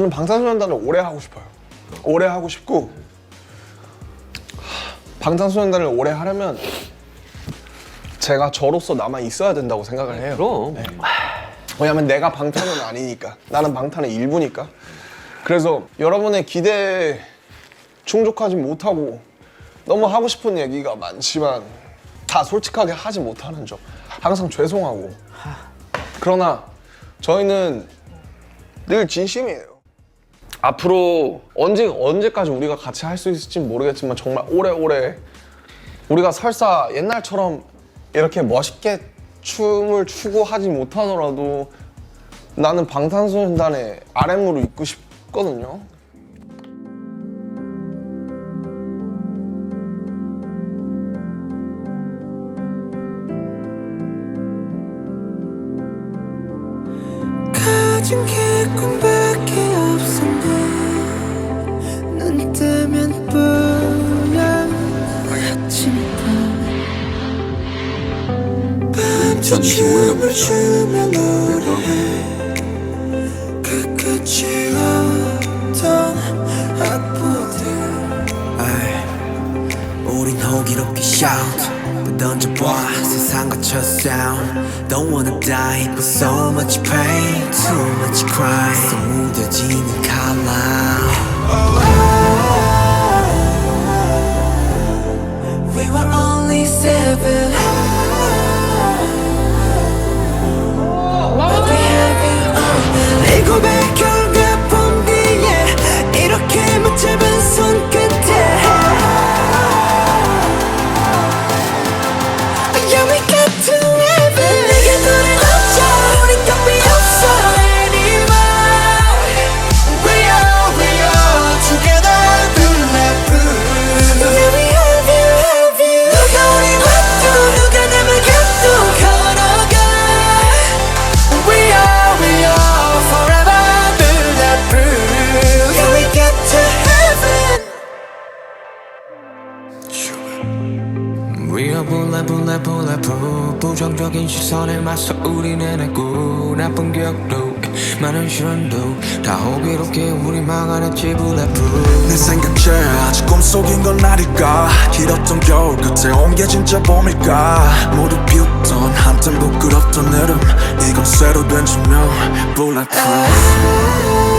저는 방탄소년단을 오래 하고 싶어요. 오래 하고 싶고 하, 방탄소년단을 오래 하려면 제가 저로서 남아 있어야 된다고 생각을 해요. 그럼. 왜냐면 내가 방탄은 아니니까 나는 방탄의 일부니까 그래서 여러분의 기대에 충족하지 못하고 너무 하고 싶은 얘기가 많지만 다 솔직하게 하지 못하는 점 항상 죄송하고 그러나 저희는 늘 진심이에요 앞으로 언제 언제까지 우리가 같이 할 수 있을지 모르겠지만 정말 오래오래 우리가 설사 옛날처럼 이렇게 멋있게 춤을 추고 하지 못하더라도 나는 방탄소년단의 RM으로 있고 싶거든요. 가진 게 꿈밖에 밤새 춤을 추며 노래해 그 끝이 없던 악보들 우린 호기롭게 shout 던져봐 세상 거쳐 sound Don't wanna die but so much pain Too much cry 속 무뎌지는 칼라 We were bulletproof 부정적인 시선에 맞서 우리는 했고 나쁜 기억도 많은 시련도 다 호기롭게 우리 막아냈지 bulletproof 내 생각제 아직 꿈속인 건 아닐까? 길었던 겨울 끝에 온 게 진짜 봄일까? 모두 비웃던 한땐 부끄럽던 여름 이건 새로 된 조명. Bulletproof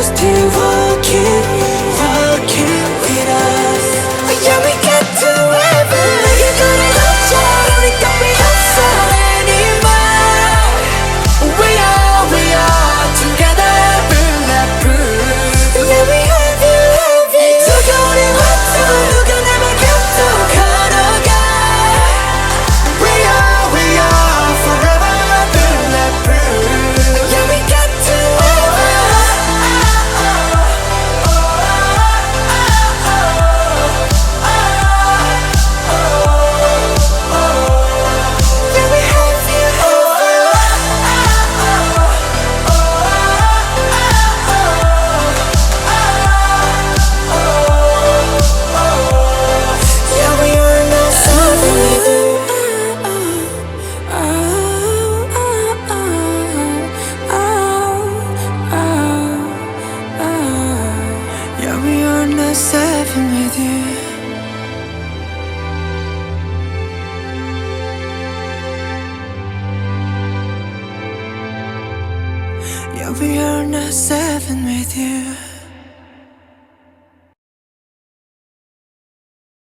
Still keep walking past seven with you. Yeah, we are not seven with you.